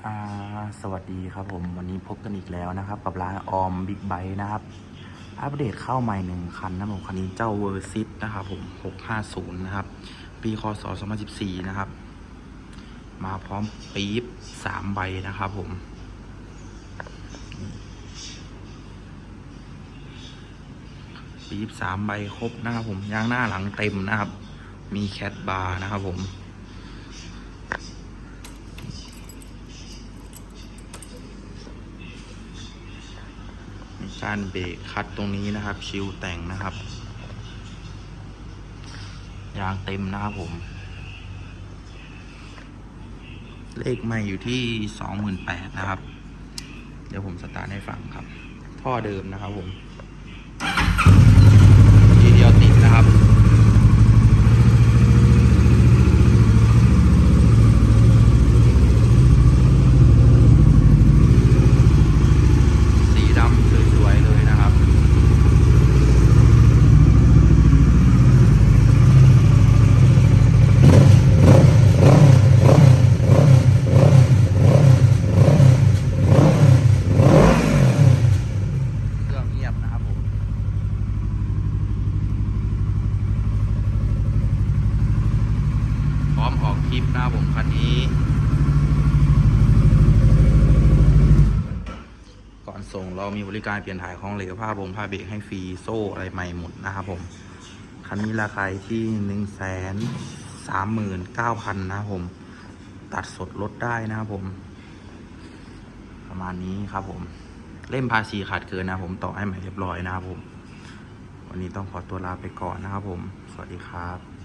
สวัสดีครับผมวันนี้พบกันอีกแล้วนะครับ กับร้านออมบิ๊กไบค์นะครับ อัปเดตเข้าใหม่หนึ่งคันนะผมคันนี้เจ้าเวอร์ซิตนะครับผม 650 นะครับ ปีคศ2014 นะครับ มาพร้อมปี๊บ3ใบนะครับผม ปี๊บ3ใบครบนะครับผมยางหน้าหลังเต็มนะครับ มีแคทบาร์นะครับผม มีการเบรกคัดตรงนี้นะครับ ชิวแต่งนะครับ ยางเต็มนะครับผม เลขใหม่อยู่ที่สองหมื่นแปดนะครับ เดี๋ยวผมสตาร์ทให้ฟังครับ ท่อเดิมนะครับผม ทีเดียวติดนะครับ สีดำสวยๆเลยนะครับ เครื่องเงียบนะครับผม พร้อมออก คลิปนะครับผมคันนี้ ก่อนส่งเรามีบริการเปลี่ยนถ่ายของเหลวผ้าบงผ้าเบรกให้ฟรีโซ่อะไรใหม่หมดนะครับผม คันนี้ราคาที่หนึ่งแสนสามหมื่นเก้าพันนะครับผม ตัดสดลดได้นะครับผม ประมาณนี้ครับผม เล่มภาษีขาดเกินนะครับผมต่อให้ใหม่เรียบร้อยนะครับผม วันนี้ต้องขอตัวลาไปก่อนนะครับผม สวัสดีครับ